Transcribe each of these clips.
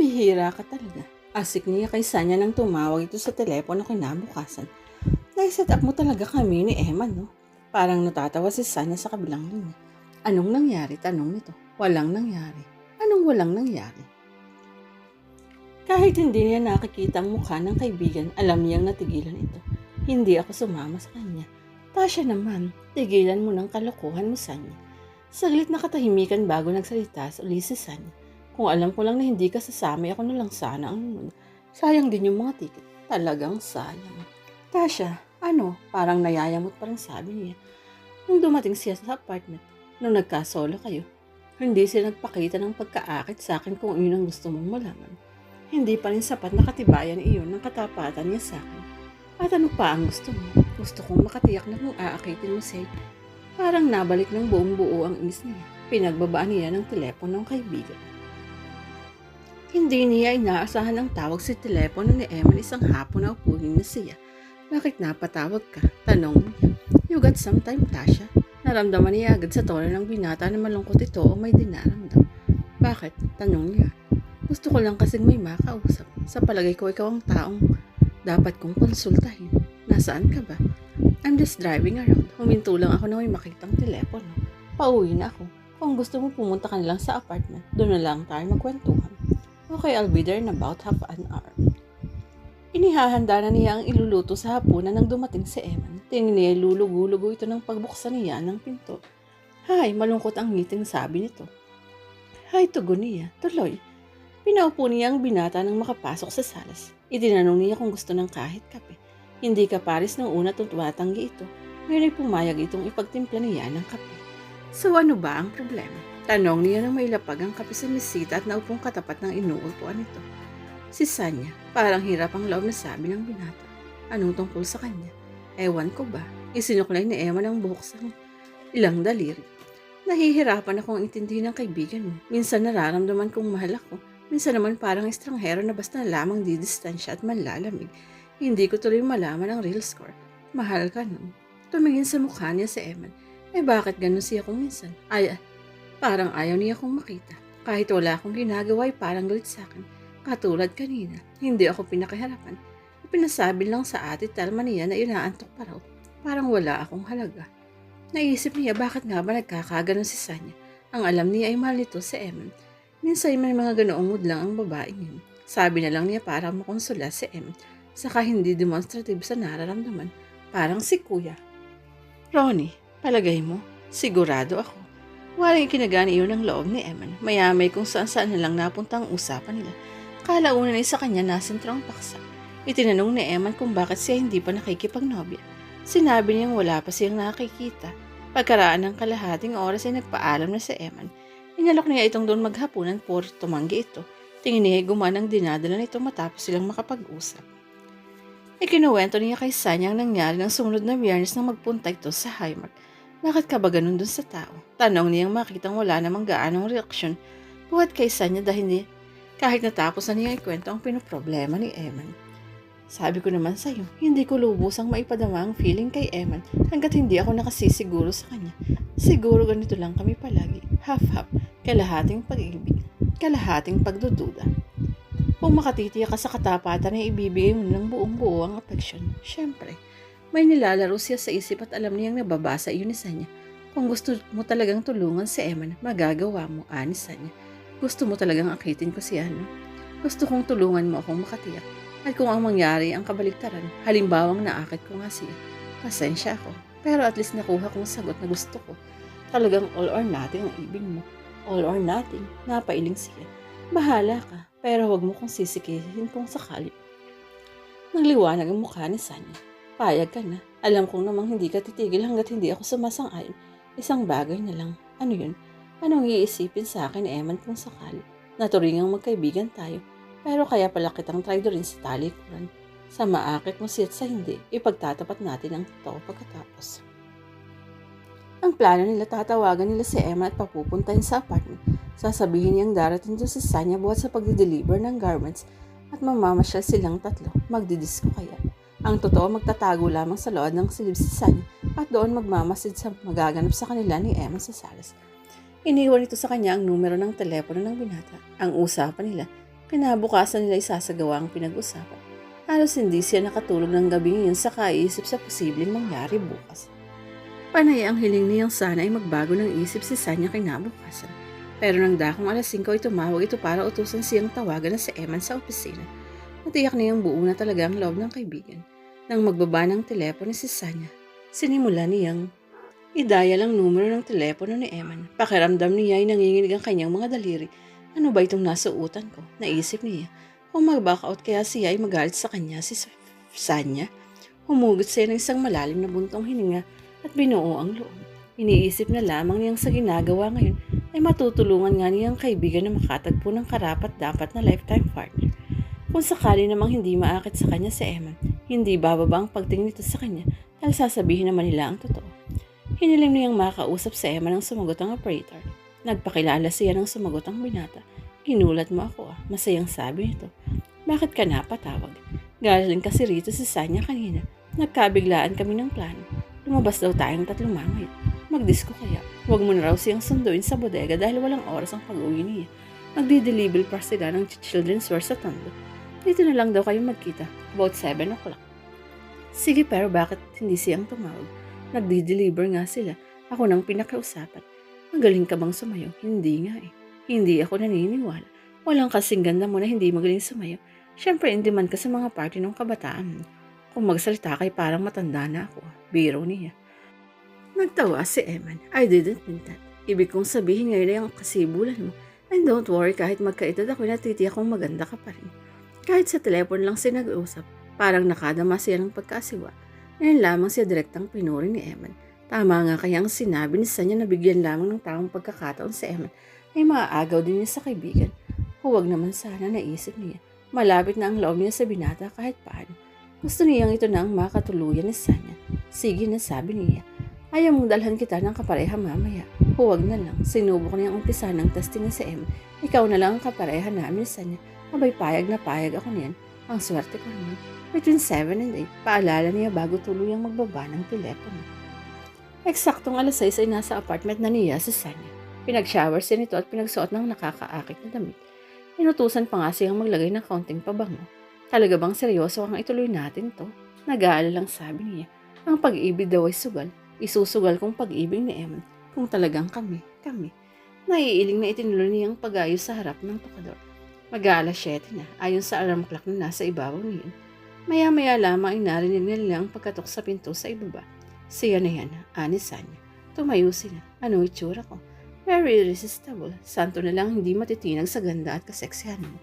Pambihira ka talaga. Asik niya kay Sanya nang tumawag ito sa telepono kinabukasan. Naiset up mo talaga kami ni Eman, no? Parang natatawa si Sanya sa kabilang linya. Anong nangyari? Tanong nito. Walang nangyari. Anong walang nangyari? Kahit hindi niya nakikita ang mukha ng kaibigan, alam niyang natigilan ito. Hindi ako sumama sa kanya. Tasha naman, tigilan mo ng kalokohan mo, Sanya. Saglit na katahimikan bago nagsalita sa uli si Sanya. Kung alam ko lang na hindi ka sasama, ako na lang sana ang. Sayang din yung mga ticket. Talagang sayang. Tasha, ano? Parang nayayamot pa rin sabi niya. Nung dumating siya sa apartment, nung nagkasolo kayo, hindi sila nagpakita ng pagkaakit sa akin kung yun ang gusto mong malaman. Hindi pa rin sapat na katibayan iyon ng katapatan niya sa akin. At ano pa ang gusto mo? Gusto kong makatiyak na kung aakitin mo siya. Parang nabalik ng buong buo ang inis niya. Pinagbabaan niya ng telepono ng kaibigan. Hindi niya inaasahan ang tawag sa telepono ni Eman isang hapon na upunin na siya. Bakit napatawag ka? Tanong niya. You got some time, Tasha? Naramdaman niya agad sa tono ng binata na malungkot ito o may dinaramdam. Bakit? Tanong niya. Gusto ko lang kasing may makausap. Sa palagay ko, ikaw ang taong dapat kong konsultahin. Nasaan ka ba? I'm just driving around. Huminto lang ako na may makitang telepono. Pauwi na ako. Kung gusto mo pumunta ka na lang sa apartment, doon na lang tayo magkwentuhan. Okay, I'll be there in about half an hour. Inihahanda na niya ang iluluto sa hapunan nang dumating si Eman. Tingin niya lulugo-lugo ito ng pagbuksan niya ng pinto. Hay, malungkot ang ngiting sabi nito. Hay, tugon niya. Tuloy. Pinaupo niya ang binata nang makapasok sa salas. Itinanong niya kung gusto ng kahit kape. Hindi ka paris ng una tumatanggi ito. Ngayon ay pumayag itong ipagtimpla niya ng kape. So ano ba ang problema? Tanong niya nang may lapag ang kape sa mesita at naupong katapat ng inuupuan nito. Si Sanya, parang hirap ang loob na sabi ng binata. Anong tungkol sa kanya? Ewan ko ba? Isinuklay ni Emma ng buhok sa ilang daliri. Nahihirapan akong intindihin ng kaibigan mo. Minsan nararamdaman kong mahal ako. Minsan naman parang estranghero na basta lamang didistansya at manlalamig. Hindi ko tuloy malaman ang real score. Mahal ka nun. Tumingin sa mukha niya si Eman. Eh bakit ganun siya kung minsan? Ay, parang ayaw niya akong makita. Kahit wala akong ginagawa ay parang galit sa akin. Katulad kanina, hindi ako pinakiharapan. Pinasabi lang sa ate Telma niya na inaantok pa raw. Parang wala akong halaga. Naisip niya bakit nga ba nagkakaganon si Sanya. Ang alam niya ay mahal nito si Eman. Minsan may mga ganoong mood lang ang babaeng yun. Sabi na lang niya para makonsula si Em. Saka hindi demonstrative sa nararamdaman. Parang si Kuya. Ronnie, palagay mo, sigurado ako. Walang ikinagani iyon ng loob ni Eman. Mayamay kung saan saan na lang napunta ang usapan nila. Kalaunan ay sa kanya nasentro ang paksa. Itinanong ni Eman kung bakit siya hindi pa nakikipagnobya. Sinabi niyang wala pa siyang nakikita. Pagkaraan ng kalahating oras ay nagpaalam na si Eman. Inalok niya itong doon maghapunan por tumanggi ito. Tingin niya ay gumanang dinadala nito matapos silang makapag-usap. Ikinuwento niya kay Sanya ang nangyari ng sumunod na biyernes nang magpunta ito sa Highmark. Bakit ka ba ganun dun sa tao? Tanong niyang makitang wala namang gaanong reaksyon buhat kay Sanya dahil hindi kahit natapos na niya ikwento ang pinoproblema ni Eman. Sabi ko naman sa'yo, hindi ko lubusang maipadama ang feeling kay Eman hanggat hindi ako nakasisiguro sa kanya. Siguro ganito lang kami palagi, half-half, kalahating pag-ibig, kalahating pagdududa. Kung makatitiyak ka sa katapatan ay ibibigay mo ng buong buo ang affection, syempre, may nilalaro siya sa isip at alam niyang nababasa iyon ni Sanya. Kung gusto mo talagang tulungan si Eman, magagawa mo, anis Sanya. Gusto mo talagang akitin ko siya, no? Gusto kong tulungan mo akong makatiyak. At kung ang mangyari ang kabaligtaran, halimbawang naakit ko nga siya. Pasensya ako. Pero at least nakuha kong sagot na gusto ko. Talagang all or nothing ang ibig mo. All or nothing. Napailing siya. Bahala ka. Pero huwag mo kong sisikihin kung sakali. Nagliwanag ang mukha ni Sanya. Payag ka na. Alam kong namang hindi ka titigil hanggat hindi ako sumasang-ayon. Isang bagay na lang. Ano yun? Anong iisipin sa akin ni Eman kung sakali? Naturingang magkaibigan tayo. Pero kaya pala kitang traidorin sa talikuran. Sa maakit mo siya sa hindi, ipagtatapat natin ang totoo pagkatapos. Ang plano nila tatawagan nila si Emma at papupuntahin sa apartment. Sasabihin niyang darating doon si Sanya buhat sa pagdi-deliver ng garments at mamamasyal silang tatlo. Magdidisco kaya. Ang totoo magtatago lamang sa loob ng silib si Sanya at doon magmamasid sa magaganap sa kanila ni Emma sa salas. Iniwan ito sa kanya ang numero ng telepono ng binata. Ang usapan nila, Kinabukasan nila isasagawa ang pinag-usapan. Halos hindi siya nakatulog ng gabi ngayon sa kaiisip sa posibleng mangyari bukas. Panay ang hiling niyang sana ay magbago ng isip si Sanya kinabukasan. Pero nang dakong alas 5 ay tumawag ito para utusan siyang tawagan na si Eman sa opisina. Natiyak niyang buo na talaga ang loob ng kaibigan. Nang magbaba ng telepono si Sanya, sinimula niyang idaya lang numero ng telepono ni Eman. Pakiramdam niya ay nanginginig ang kanyang mga daliri. Ano ba itong nasuutan ko? Naisip niya. Kung mag-back out kaya siya ay magalit sa kanya si Sanya. Humugot siya ng isang malalim na buntong hininga at binuo ang loob. Iniisip na lamang niyang sa ginagawa ngayon ay matutulungan nga niyang kaibigan na makatagpo ng karapat dapat na lifetime partner. Kung sakali namang hindi maakit sa kanya si Eman, hindi bababa ang pagtingin nito sa kanya dahil sasabihin naman nila ang totoo. Hiniling niyang makausap sa Eman ang sumagot ang operator. Nagpakilala siya ng sumagot ang binata. Ginulat mo ako ah, masayang sabi nito. Bakit ka napatawag? Galing kasi rito si Sanya kanina. Nagkabiglaan kami ng plano. Lumabas daw tayong tatlong mamay. Magdisko kaya. Huwag mo na raw siyang sunduin sa bodega dahil walang oras ang pag-uwi niya. Magdi-deliver pa sila ng children's wear sa Tondo. Dito na lang daw kayo magkita. About 7 o'clock. Sige pero bakit hindi siyang tumawag? Nagdi-deliver nga sila. Ako nang pinakausapan. Magaling ka bang sumayo? Hindi nga eh. Hindi ako naniniwala. Walang kasing ganda mo na hindi magaling sumayo. Siyempre, in demand ka sa mga party ng kabataan. Kung magsalita kay parang matanda na ako. Biro niya. Nagtawa si Eman. I didn't mean that. Ibig kong sabihin ngayon ay ang kasibulan mo. And don't worry, kahit magkaedad ako, natitiyak kong maganda ka pa rin. Kahit sa telepon lang siya nag-uusap, parang nakadama siya ng pagkasiwa. Ngayon lamang siya direktang pinuri ni Eman. Tama nga kaya ang sinabi ni Sanya na bigyan lamang ng taong pagkakataon si Eman ay maaagaw din niya sa kaibigan. Huwag naman sana naisip niya. Malapit na ang loob niya sa binata kahit paano. Gusto niyang ito na ang makatuluyan ni Sanya. Sige na sabi niya. Ayaw mong dalhan kita ng kapareha mamaya. Huwag na lang. Sinubok niyang umpisa ng testing ni si Em. Ikaw na lang ang kapareha namin sa niya. Abay payag na payag ako niyan. Ang swerte ko naman. Between 7 and 8, paalala niya bago tuluyang magbaba ng telepono. Eksaktong alas 6 ay nasa apartment na niya si Sanya. Pinag-shower siya nito at pinagsuot ng nakakaakit na damit. Inutusan pa nga siyang maglagay ng kaunting pabango. Talaga bang seryoso ang ituloy natin to? Nag-aalala lang sabi niya. Ang pag-ibig daw ay sugal. Isusugal kong pag-ibig ni Eman kung talagang kami, kami. Naiiling na itinuloy niyang pag-ayos sa harap ng tokador. Mag-aalas 7 na, ayon sa alarm clock na nasa ibabaw niyon. Maya-maya lamang ay narinig nila ang pagkatok sa pinto sa ibaba. Siya na yan, anisan niya. Tumayo sila. Ano itsura ko? Very irresistible. Santo na lang hindi matitinag sa ganda at kaseksihan mo.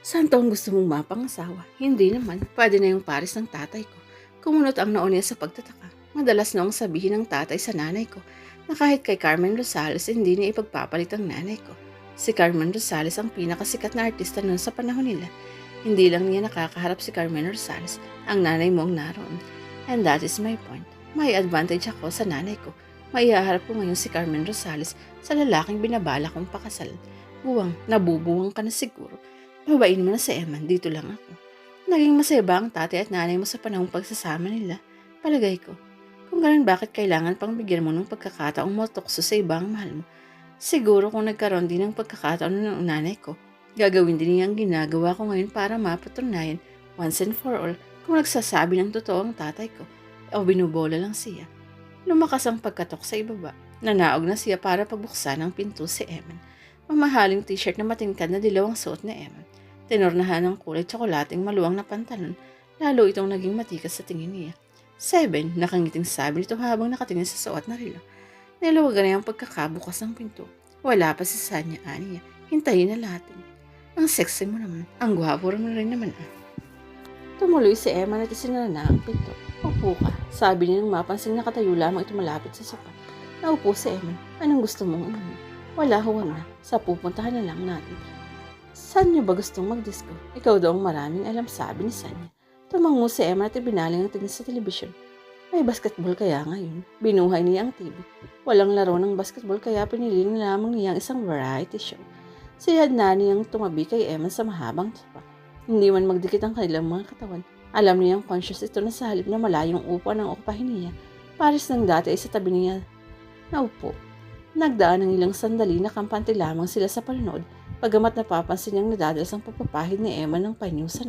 Santo ang gusto mong mapangasawa. Hindi naman. Pwede na yung pares ng tatay ko. Kumunot ang noo niya sa pagtataka. Madalas noong sabihin ng tatay sa nanay ko na kahit kay Carmen Rosales hindi niya ipagpapalit ang nanay ko. Si Carmen Rosales ang pinakasikat na artista noon sa panahon nila. Hindi lang niya nakakaharap si Carmen Rosales, ang nanay mo ang naroon. And that is my point. May advantage ako sa nanay ko. Maihaharap ko ngayon si Carmen Rosales sa lalaking binabala kong pakasal. Buwang, nabubuwang ka na siguro. Babain mo na si Eman, dito lang ako. Naging masaya ba ang tatay at nanay mo sa panahong pagsasama nila? Palagay ko. Kung ganun, bakit kailangan pang bigyan mo ng pagkakataong motokso sa ibang mahal mo? Siguro kung nagkaroon din ng pagkakataon ng nanay ko, gagawin din niya ang ginagawa ko ngayon para mapatunayan once and for all kung nagsasabi ng totoo ang tatay ko o binubola lang siya. Lumakas ang pagkatok sa ibaba. Nanaog na siya para pagbuksan ang pinto si Eman. Mamahaling t-shirt na matingkad na dilaw ang suot ni Eman. Tinornahan ng kulay tsokolating maluwang na pantalon, lalo itong naging matikas sa tingin niya. Seven, nakangiting sabi nito habang nakatingin sa suot na rilo. Nilawagan na yung pagkakabukas ng pinto. Wala pa si Sanya, ani niya. Hintayin na natin. Ang sexy mo naman. Ang gwapo mo rin naman ah. Tumuloy si Emma at isinala na ang pinto. Upo ka. Sabi niya nang mapansin nakatayo lamang ito malapit sa sopa. Naupo si Emma. Anong gusto mong inumin? Wala, huwag na. Sa pupuntahan na lang natin. Saan niyo ba gustong magdisco? Ikaw daw ang maraming alam, sabi ni Sanya. Tumango si Emma at ibinaling ang tingin sa telebisyon. May basketball kaya ngayon? Binuhay niya ang TV. Walang laro ng basketball kaya pinili na lamang niya ang isang variety show. Si Hadnani ang tumabi kay Emma sa mahabang sopa. Hindi man magdikit ang kanilang mga katawan. Alam niyang conscious ito na sa halip na malayong upo ng okupahin niya. Paris ng dati ay sa tabi niya. Naupo. Nagdaan ng ilang sandali na kampante lamang sila sa panonood Pagamat napapansin niyang nadadalas ang pagpapahid ni Emma ng panyo sa.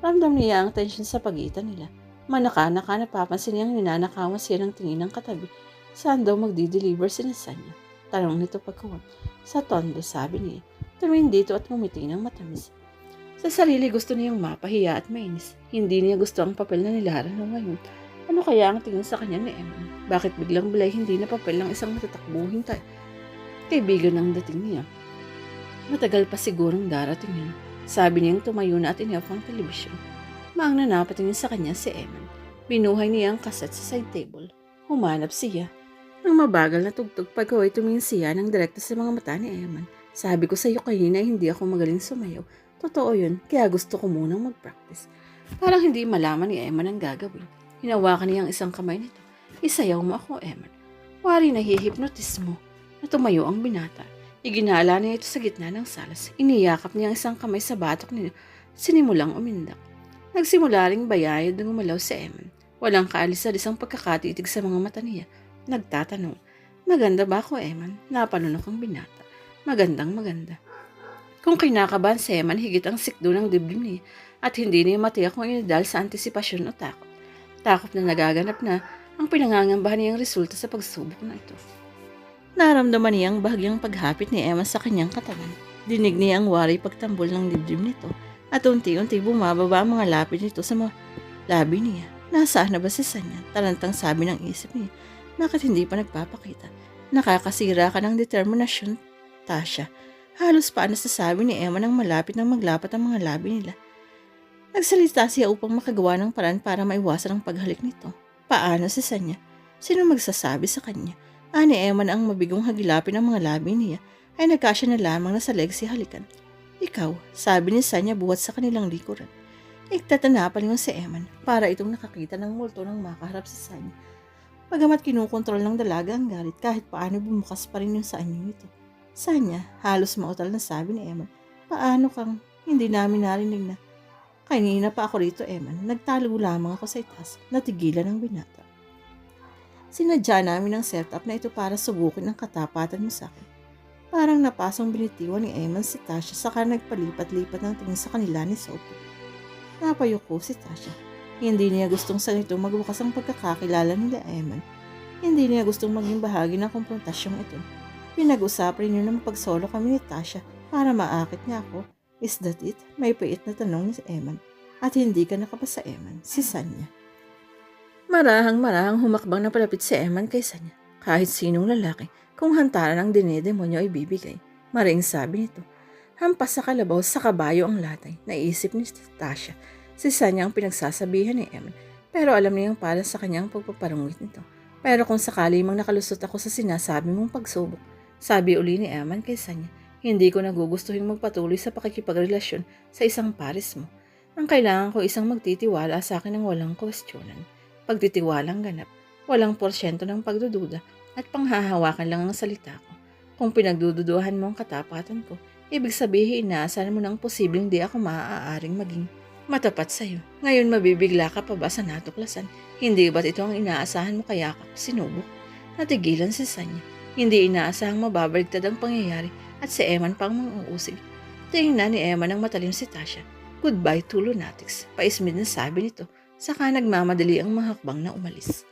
Ramdam niya ang tensyon sa pagitan nila. Manaka-naka napapansin niyang ninanakawan siya ng tingin ng katabi. Saan daw magdi-deliver si Sanya? Tanong nito pagkawan. Sa tondo sabi niya. Tumingin dito at ngumiti ng matamis. Sa sarili gusto niyang mapahiya at mainis. Hindi niya gusto ang papel na nilaran ng ngayon. Ano kaya ang tingin sa kanya ni Emma? Bakit biglang bilay hindi na papel ng isang matatakbuhin tayo? Kaibigan ang dating niya. Matagal pa sigurong darating yun. Sabi niyang tumayo na at inioff ang telebisyon. Maang na napatingin sa kanya si Eman. Binuhay niya ang kaset sa side table. Humanap siya. Nang mabagal na tugtog pagkaway tumingin siya ng direkta sa mga mata ni Eman. Sabi ko sa iyo kanina hindi ako magaling sumayaw. Totoo yun, kaya gusto ko munang mag-practice. Parang hindi malaman ni Eman ang gagawin. Hinawakan niya ang isang kamay nito. Isayaw mo ako, Eman. Wari na hihipnotis mo. Na tumayo ang binata. Iginala niya ito sa gitna ng salas. Iniyakap niya ang isang kamay sa batok niya. Sinimulang umindak. Nagsimula ring bayayad ng umalaw si Eman. Walang kaalis-alis ang pagkakatitig sa mga mata niya. Nagtatanong, Maganda ba ako, Eman? Napanunok ang binata. Magandang maganda. Kung kinakabahan si Eman, higit ang sikdo ng dibdib niya at hindi niya matiyak kung inadal sa antisipasyon o takot. Takot na nagaganap na ang pinangangambahan niyang resulta sa pagsubok na ito. Naramdaman niya ang bahagyang paghapit ni Emma sa kanyang katawan. Dinig niya ang wari pagtambol ng dibdib nito at unti-unti bumababa ang mga lapid nito sa mga labi niya. Nasaan na ba si Sanya? Tarantang sabi ng isip niya. Bakit hindi pa nagpapakita? Nakakasira ka ng determinasyon, Tasha. Halos pa nasasabi ni Emma nang malapit nang maglapat ang mga labi nila. Nagsalita siya upang makagawa ng paraan para maiwasan ang paghalik nito. Paano si Sanya? Sino magsasabi sa kanya? Ani Emma na ang mabigong hagilapin ng mga labi niya ay nagkasya na lamang na sa leg si halikan. Ikaw, sabi ni Sanya buhat sa kanilang likuran. Igtatana pa niyo si Eman para itong nakakita ng multo ng makaharap si Sanya. Pagamat kinukontrol ng dalaga ang galit kahit paano bumukas pa rin yung sa anyo nito. Sanya, halos mautal na sabi ni Eman, paano kang hindi namin narinig na Kanina pa ako rito, Eman. Nagtalo lamang ako sa itaas. Natigilan ang binata. Sinadya namin ang setup na ito para subukin ang katapatan mo sa akin. Parang napasang binitiwan ni Eman si Tasha saka nagpalipat-lipat ng tingin sa kanila ni Sophie. Napayuko si Tasha. Hindi niya gustong sa ito magbukas ang pagkakakilala nila Eman. Hindi niya gustong maging bahagi ng konfrontasyong ito. Pinag-usapan niyo na mapagsolo kami ni Tasha para maakit niya ako. Is that it? May pait na tanong ni Eman. At hindi ka nakapasa Eman, si Sanya. Marahang marahang humakbang na palapit si Eman kay Sanya. Kahit sinong lalaki, kung hantaran ang dinedemonyo ay bibigay. Maring sabi nito. Hampas sa kalabaw sa kabayo ang latay. Naisip ni Tasha. Si Sanya ang pinagsasabihan ni Eman. Pero alam niyang para sa kanyang pagpaparungit nito. Pero kung sakali mang nakalusot ako sa sinasabi mong pagsubok, sabi uli ni Eman kay Sanya, hindi ko nagugustuhin magpatuloy sa pakikipagrelasyon sa isang pares mo. Ang kailangan ko isang magtitiwala sa akin ng walang kwestiyonan. Pagtitiwalang ganap, walang porsyento ng pagdududa at panghahawakan lang ang salita ko. Kung pinagdududuhan mo ang katapatan ko, ibig sabihin inaasahan mo ng posibleng di ako maaaring maging matapat sa'yo. Ngayon mabibigla ka pa ba sa natuklasan? Hindi ba't ito ang inaasahan mo kaya ka sinubok? Natigilan si Sanya. Hindi inaasahang mababaligtad ang pangyayari at si Eman pang manguusig. Tingnan ni Eman ng matalim si Tasha. Goodbye to lunatics. Paismid na sabi nito. Saka nagmamadali ang mahakbang na umalis.